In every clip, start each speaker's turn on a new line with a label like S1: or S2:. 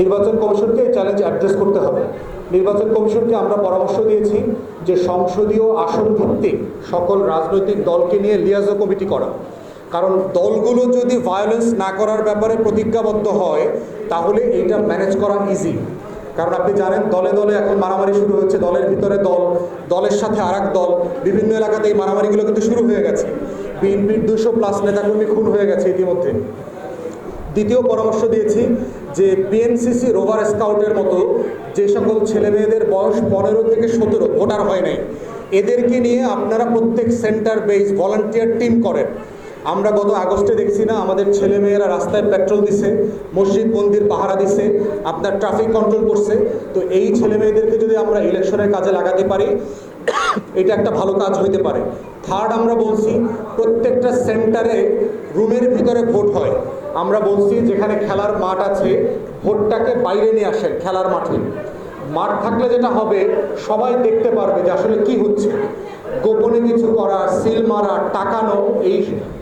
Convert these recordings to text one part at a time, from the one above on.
S1: নির্বাচন কমিশনকে এই চ্যালেঞ্জ অ্যাড্রেস করতে হবে। নির্বাচন কমিশনকে আমরা পরামর্শ দিয়েছি যে সংসদীয় আসন ভিত্তিক সকল রাজনৈতিক দলকে নিয়ে লিয়াজো কমিটি করা। কারণ দলগুলো যদি ভায়োলেন্স না করার ব্যাপারে প্রতিজ্ঞাবদ্ধ হয়, তাহলে এইটা ম্যানেজ করা ইজি কারণ আপনি জানেন, দলে দলে এখন মারামারি শুরু হচ্ছে দলের ভিতরে দল, দলের সাথে আরেক দল, বিভিন্ন এলাকাতে এই মারামারিগুলো কিন্তু শুরু হয়ে গেছে। বিএনপির দুশো প্লাস নেতাকর্মী খুন হয়ে গেছে ইতিমধ্যে। দ্বিতীয় পরামর্শ দিয়েছি যে বিএনসিসি রোভার স্কাউটের মতো যে সকল ছেলে মেয়েদের বয়স পনেরো থেকে সতেরো, ভোটার হয় নাই, এদেরকে নিয়ে আপনারা প্রত্যেক সেন্টার বেস ভলান্টিয়ার টিম করেন। আমরা গত আগস্টে দেখছি না, আমাদের ছেলে মেয়েরা রাস্তায় পেট্রোল দিছে, মসজিদ, মন্দির, পাহারা দিছে, আপনার ট্রাফিক কন্ট্রোল করছে। তো এই ছেলে মেয়েদেরকে যদি আমরা ইলেকশনের কাজে লাগাতে পারি এটা একটা ভালো কাজ হইতে পারে। থার্ড আমরা বলছি, প্রত্যেকটা সেন্টারে রুমের ভিতরে ভোট হয়। আমরা বলছি, যেখানে খেলার মাঠ আছে, ভোটটাকে বাইরে নিয়ে আসেন খেলার মাঠে। মাঠ থাকলে যেটা হবে, সবাই দেখতে পারবে যে আসলে কি হচ্ছে। গোপনে কিছু করা, সিল মারা, টাকানো, এই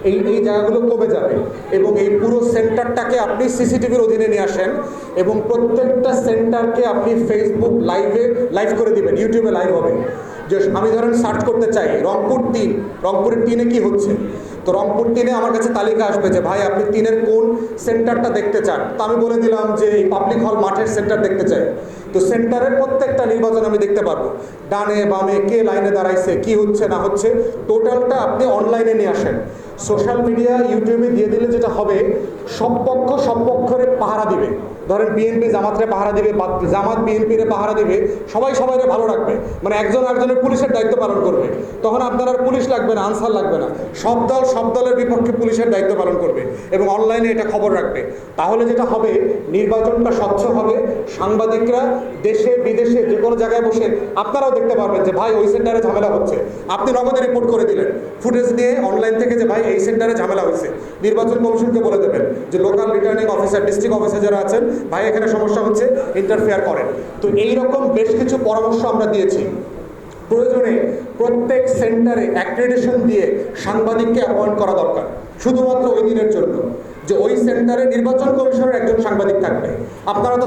S1: এই এই জায়গাগুলো কমে যাবে। এবং এই পুরো সেন্টারটাকে আপনি সিসিটিভির অধীনে নিয়ে আসেন এবং প্রত্যেকটা সেন্টারকে আপনি ফেসবুক লাইভে লাইভ করে দিবেন ইউটিউবে লাইভ হবে। যে আমি ধরেন সার্চ করতে চাই, রংপুর তিন। রংপুরের তিনে কি হচ্ছে? তো রংপুর তিনে আমার কাছে তালিকা আসবে যে, ভাই, আপনি তিনের কোন সেন্টারটা দেখতে চান? তো আমি বলে দিলাম যে, এই পাবলিক হল মাঠের সেন্টার দেখতে চাই। তো সেন্টারের প্রত্যেকটা নির্বাচন আমি দেখতে পারব। ডানে, বামে, কে লাইনে দাঁড়াইছে, কি হচ্ছে, না হচ্ছে টোটালটা আপনি অনলাইনে নিয়ে আসেন। সোশ্যাল মিডিয়া ইউটিউবে দিয়ে দিলে যেটা হবে, সব পক্ষ, সব পক্ষরে পাহারা দিবে। ধরেন বিএনপি জামাতরে পাহারা দিবে জামাত বিএনপিরে পাহারা দিবে, সবাই সবাইরে ভালো রাখবে। মানে একজন একজনের পুলিশের দায়িত্ব পালন করবে। তখন আপনার আর পুলিশ লাগবে না, আনসার লাগবে না। সব দল, সব দলের বিপক্ষে পুলিশের দায়িত্ব পালন করবে এবং অনলাইনে এটা খবর রাখবে। তাহলে যেটা হবে, নির্বাচনটা স্বচ্ছ হবে, সাংবাদিকরা দেশে, বিদেশে, যে কোনো জায়গায় বসে আপনারাও দেখতে পারবেন যে, ভাই, ওই সেন্টারে ঝামেলা হচ্ছে। আপনি নগদে রিপোর্ট করে দিলেন। ফুটেজ নিয়ে অনলাইন থেকে যে, ভাই, এই সেন্টারে ঝামেলা হয়েছে। নির্বাচন কমিশনকে বলে দেবেন যে local returning officer district officer যারা আছেন, ভাই, এখানে সমস্যা হচ্ছে ইন্টারফেয়ার করেন। তো এই রকম বেশ কিছু পরামর্শ আমরা দিয়েছি। প্রয়োজনে প্রত্যেক সেন্টারে অ্যাক্রেডিটেশন দিয়ে সাংবাদিককে অ্যাপয়েন্ট করা দরকার, শুধুমাত্র ওই দিনের জন্য। যে ওই সেন্টারে নির্বাচন কমিশনের একজন সাংবাদিক থাকবে। আপনারা তো